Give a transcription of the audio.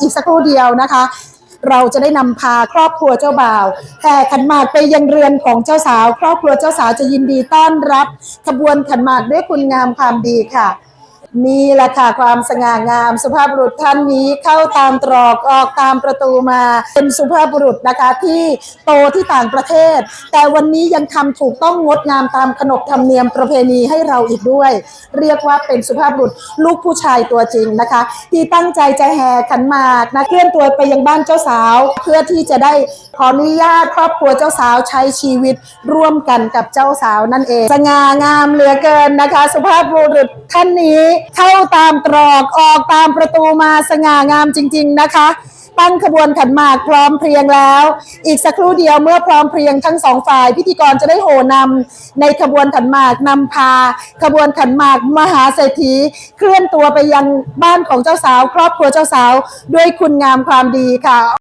อีกสักครู่เดียวนะคะ เราจะได้นำพาครอบครัวเจ้าบ่าวแห่ขันหมากไปยังเรือนของเจ้าสาว ครอบครัวเจ้าสาวจะยินดีต้อนรับขบวนขันหมากด้วยคุณงามความดีค่ะ นี่แหละค่ะความสง่างาม สุภาพบุรุษท่านนี้เข้าตามตรอกออกตามประตูมา เป็นสุภาพบุรุษนะคะที่โตที่ต่างประเทศ แต่วันนี้ยังทำถูกต้องงดงามตามขนบธรรมเนียมประเพณีให้เราอีกด้วย เรียกว่าเป็นสุภาพบุรุษลูกผู้ชายตัวจริงนะคะ ที่ตั้งใจจะแห่ขันมากนะเคลื่อนตัวไปยังบ้านเจ้าสาว เพื่อที่จะได้ขออนุญาตครอบครัวเจ้าสาวใช้ชีวิตร่วมกันกับเจ้าสาวนั่นเอง สง่างามเหลือเกินนะคะ สุภาพบุรุษท่านนี้เข้าตามตรอกออกตามประตูมาสง่างามจริง ๆนะคะ ตั้งขบวนขันหมากพร้อมเพรียงแล้ว อีกสักครู่เดียวเมื่อพร้อมเพรียงทั้งสองฝ่าย พิธีกรจะได้โห่นำในขบวนขันหมากนำพา ขบวนขันหมากมหาเศรษฐี เคลื่อนตัวไปยังบ้านของเจ้าสาว ครอบครัวเจ้าสาว ด้วยคุณงามความดีค่ะ